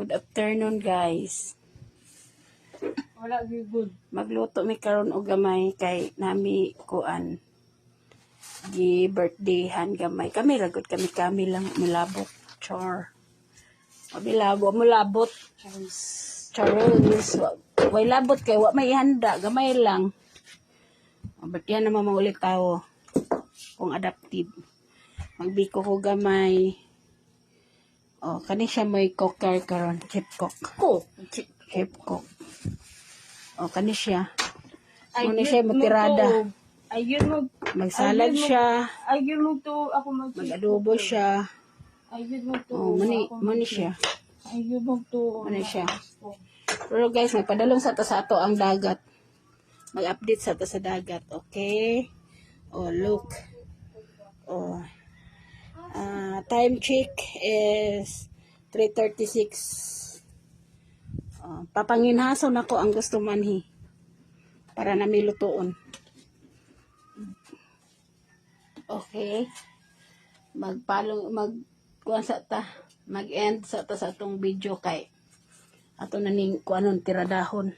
Good afternoon, guys. Wala good. Magluto mi karon og gamay kay nami kuan. Gi birthdayhan gamay. Kami ragot kami kami lang mulabot. Char. Mabilabo mulabot. Charos. Way labot kay wa may ihanda gamay lang. Ba't yan naman maulit tao? Kung adaptive. Magbiko ko gamay. O, kani siya may cooker karon. Chip cook. Ko. Chip cook. O, kani siya. Muna siya matirada. Ayun mo. Magsalad Ayun mo- siya. Ayun mo to ako mag Mag-adobo siya. Ayun mo to. O, mani, ako mani mag- siya. Ayun mo to. Mani siya. Pero guys, nagpadalong sa to sa ato ang dagat. Mag-update sa to sa dagat. Okay? Oh, look. Oh. Ah, time check is 3.36. Oh, papanginhason ako ang gusto manhi. Para na may lutuon. Okay. Magpalo, mag, kuwan sa ta, mag-end sa ta sa atong video kay ato na ning kuanon tiradahon.